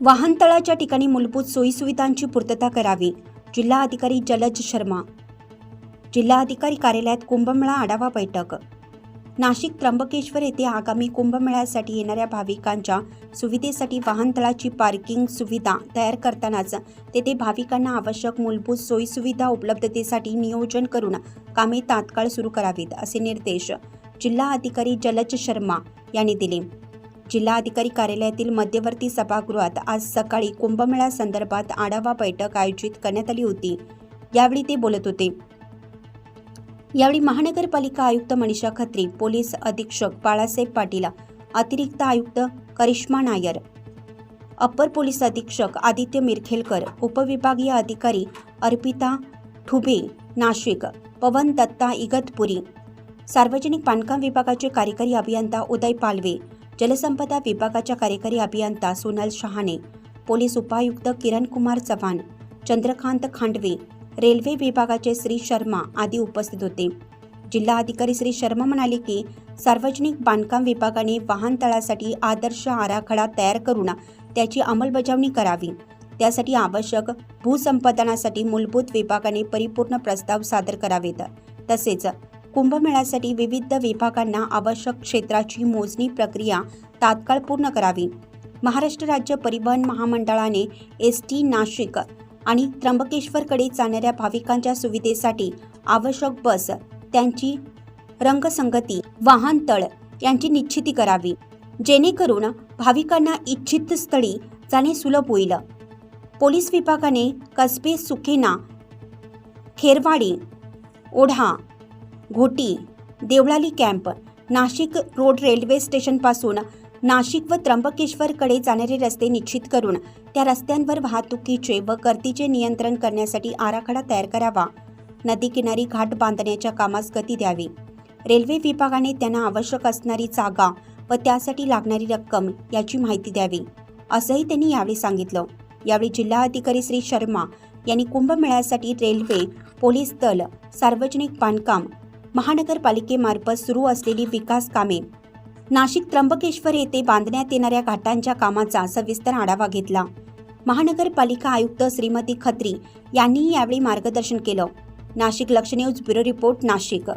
वाहनतळाच्या ठिकाणी मूलभूत सोयीसुविधांची पूर्तता करावी. जिल्हा अधिकारी जलज शर्मा. जिल्हा अधिकारी कार्यालयात कुंभमेळा आढावा बैठक. नाशिक त्र्यंबकेश्वर येथे आगामी कुंभमेळ्यासाठी येणाऱ्या भाविकांच्या सुविधेसाठी वाहनतळाची पार्किंग सुविधा तयार करतानाच तेथे भाविकांना आवश्यक मूलभूत सोयीसुविधा उपलब्धतेसाठी नियोजन करून कामे तात्काळ सुरू करावीत असे निर्देश जिल्हा अधिकारी जलज शर्मा यांनी दिले. जिल्हा अधिकारी कार्यालयातील मध्यवर्ती सभागृहात आज सकाळी कुंभमेळा संदर्भात आढावा बैठक आयोजित करण्यात आली होती. यावेळी ते बोलत होते. यावेळी महानगरपालिका आयुक्त मनीषा खत्री पोलीस अधीक्षक बाळासाहेब पाटील अतिरिक्त आयुक्त करिश्मा नायर अप्पर पोलीस अधीक्षक आदित्य मिरखेलकर उपविभागीय अधिकारी अर्पिता ठुबे नाशिक पवन दत्ता इगतपुरी सार्वजनिक बांधकाम विभागाचे कार्यकारी अभियंता उदय पालवे जलसंपदा विभागाच्या कार्यकारी अभियंता सोनल शहाणे पोलीस उपायुक्त किरण कुमार चव्हाण चंद्रकांत खांडवे रेल्वे विभागाचे श्री शर्मा आदी उपस्थित होते. जिल्हा अधिकारी श्री शर्मा म्हणाले की सार्वजनिक बांधकाम विभागाने वाहनतळासाठी आदर्श आराखडा तयार करून त्याची अंमलबजावणी करावी. त्यासाठी आवश्यक भूसंपादनासाठी मूलभूत विभागाने परिपूर्ण प्रस्ताव सादर करावेत. तसेच कुंभमेळ्यासाठी विविध विभागांना आवश्यक क्षेत्राची मोजणी प्रक्रिया तात्काळ पूर्ण करावी. महाराष्ट्र राज्य परिवहन महामंडळाने एस टी नाशिक आणि त्र्यंबकेश्वरकडे जाणाऱ्या भाविकांच्या सुविधेसाठी आवश्यक बस त्यांची रंगसंगती वाहनतळ यांची निश्चिती करावी. जेणेकरून भाविकांना इच्छित स्थळी जाणे सुलभ होईल. पोलीस विभागाने Kasbe Sukena Kherwadi Odha Ghoti Devlali camp Nashik road railway स्टेशनपासून नाशिक व त्र्यंबकेश्वरकडे जाणारे रस्ते निश्चित करून त्या रस्त्यांवर वाहतुकीचे व गर्दीचे नियंत्रण करण्यासाठी आराखडा तयार करावा. नदीकिनारी घाट बांधण्याच्या कामास गती द्यावी. रेल्वे विभागाने त्यांना आवश्यक असणारी जागा व त्यासाठी लागणारी रक्कम याची माहिती द्यावी असंही त्यांनी यावेळी सांगितलं. यावेळी जिल्हा अधिकारी श्री शर्मा यांनी कुंभमेळ्यासाठी रेल्वे पोलीस दल सार्वजनिक बांधकाम महानगरपालिकेमार्फत सुरू असलेली विकास कामे. नाशिक त्र्यंबकेश्वर येथे बांधण्यात येणाऱ्या घाटांच्या कामाचा सविस्तर आढावा घेतला. महानगरपालिका आयुक्त श्रीमती खत्री यांनीही यावेळी मार्गदर्शन केलं. नाशिक लक्ष न्यूज ब्युरो रिपोर्ट नाशिक.